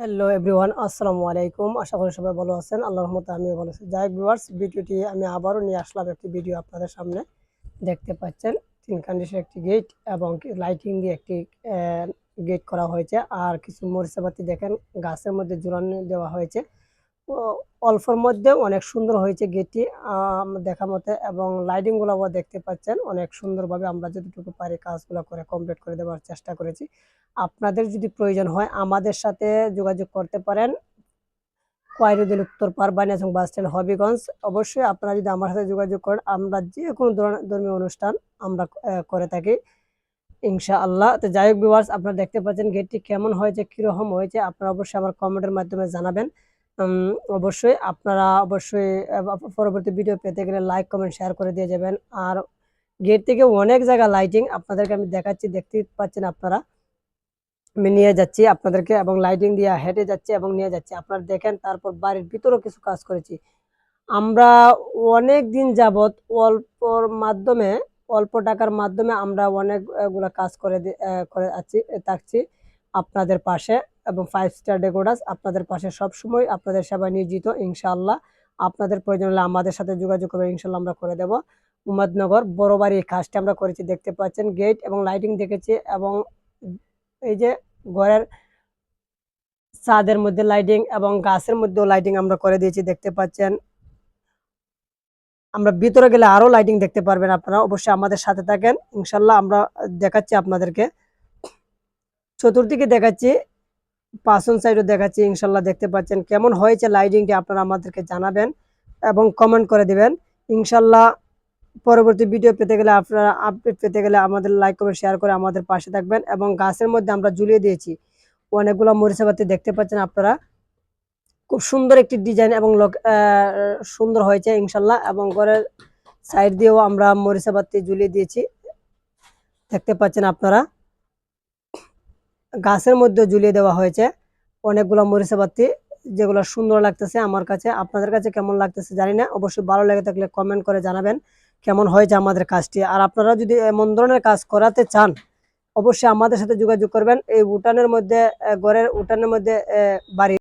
Hello everyone আসসালামু আলাইকুম। আশা করি সবাই ভালো আছেন। আল্লাহ রহমতে আমিও ভালো আছি। যাই ভিউয়ার্স ভিডিওটি আমি আবারও নিয়ে আসলাম একটি ভিডিও আপনাদের সামনে। দেখতে পাচ্ছেন, তিন কান্ডিসের একটি গেট এবং লাইটিং দিয়ে একটি গেট করা হয়েছে। আর কিছু মরিচাবাতি দেখেন, গাছের মধ্যে ঝুলানো দেওয়া হয়েছে। অল্পর মধ্যে অনেক সুন্দর হয়েছে গেটটি দেখা মতে এবং লাইটিংগুলো দেখতে পাচ্ছেন। অনেক সুন্দরভাবে আমরা যতটুকু পারি কাজগুলো করে কমপ্লিট করে দেওয়ার চেষ্টা করেছি। আপনাদের যদি প্রয়োজন হয় আমাদের সাথে যোগাযোগ করতে পারেন। কয়রুদ্দিন উত্তরপাড় এবং বাস স্ট্যান্ড, হবিগঞ্জ। অবশ্যই আপনারা যদি আমার সাথে যোগাযোগ করেন, আমরা যে কোনো ধরনের ধর্মীয় অনুষ্ঠান আমরা করে থাকি। ইনশা আল্লাহ তো যাই হোক ভিউয়ার্স আপনারা দেখতে পাচ্ছেন গেটটি কেমন হয়েছে, কীরকম হয়েছে, আপনারা অবশ্যই আমার কমেন্টের মাধ্যমে জানাবেন। অবশ্যই আপনারা অবশ্যই পরবর্তী ভিডিও পেতে গেলে লাইক কমেন্ট শেয়ার করে দিয়ে যাবেন। আর গেট থেকে অনেক জায়গা লাইটিং আপনাদেরকে আমি দেখাচ্ছি, দেখতে পাচ্ছেন আপনারা। আমি নিয়ে যাচ্ছি আপনাদেরকে এবং লাইটিং দিয়ে হেঁটে যাচ্ছি এবং নিয়ে যাচ্ছি। আপনারা দেখেন, তারপর বাড়ির ভিতরেও কিছু কাজ করেছি। আমরা অনেক দিন যাবত অল্পর মাধ্যমে, অল্প টাকার মাধ্যমে আমরা অনেকগুলো কাজ করে করে আছি, থাকছি আপনাদের পাশে। এবং ফাইভ স্টার ডেকোরাস আপনাদের পাশে সব সময় আপনাদের সেবায় নিয়োজিত, ইনশাআল্লাহ। আপনাদের প্রয়োজন হলে আমাদের সাথে যোগাযোগ করবে ইনশাল্লাহ আমরা করে দেবো। উমাদনগর বড় বাড়ি কাজটি আমরা করেছি, দেখতে পাচ্ছেন গেট এবং লাইটিং দেখেছি এবং এই যে ঘরের ছাদের মধ্যে লাইটিং এবং গাছের মধ্যেও লাইটিং আমরা করে দিয়েছি, দেখতে পাচ্ছেন। আমরা ভিতরে গেলে আরও লাইটিং দেখতে পারবেন আপনারা, অবশ্যই আমাদের সাথে থাকেন ইনশাল্লাহ আমরা দেখাচ্ছি আপনাদেরকে। চতুর্দিকে দেখাচ্ছি পাঁচন সাইডও দেখাচ্ছি, ইনশাল্লাহ দেখতে পাচ্ছেন কেমন হয়েছে লাইটিংটি আপনারা আমাদেরকে জানাবেন এবং কমেন্ট করে দিবেন। ইনশাল্লাহ পরবর্তী ভিডিও পেতে গেলে আপনারা আপডেট পেতে গেলে আমাদের লাইক করে শেয়ার করে আমাদের পাশে থাকবেন এবং গাছের মধ্যে আমরা ঝুলিয়ে দিয়েছি। অনেকগুলো মরিচাবাতি দেখতে পাচ্ছেন আপনারা। খুব সুন্দর একটি ডিজাইন এবং সুন্দর হয়েছে ইনশাল্লাহ এবং ঘরের সাইড দিয়েও আমরা মরিচাবাতি ঝুলিয়ে দিয়েছি। দেখতে পাচ্ছেন আপনারা। গাছের মধ্যে ঝুলিয়ে দেওয়া হয়েছে। অনেকগুলো মরিচা বাতি, যেগুলো সুন্দর লাগতেছে আমার কাছে, আপনাদের কাছে কেমন লাগতেছে জানি না। অবশ্যই ভালো লেগে থাকলে কমেন্ট করে জানাবেন কেমন হয়েছে আমাদের কাজটি। আর আপনারা যদি এমন ধরনের কাজ করাতে চান, অবশ্যই আমাদের সাথে যোগাযোগ করবেন। এই উঠানের মধ্যে গড়ের উঠানের মধ্যে বাড়ি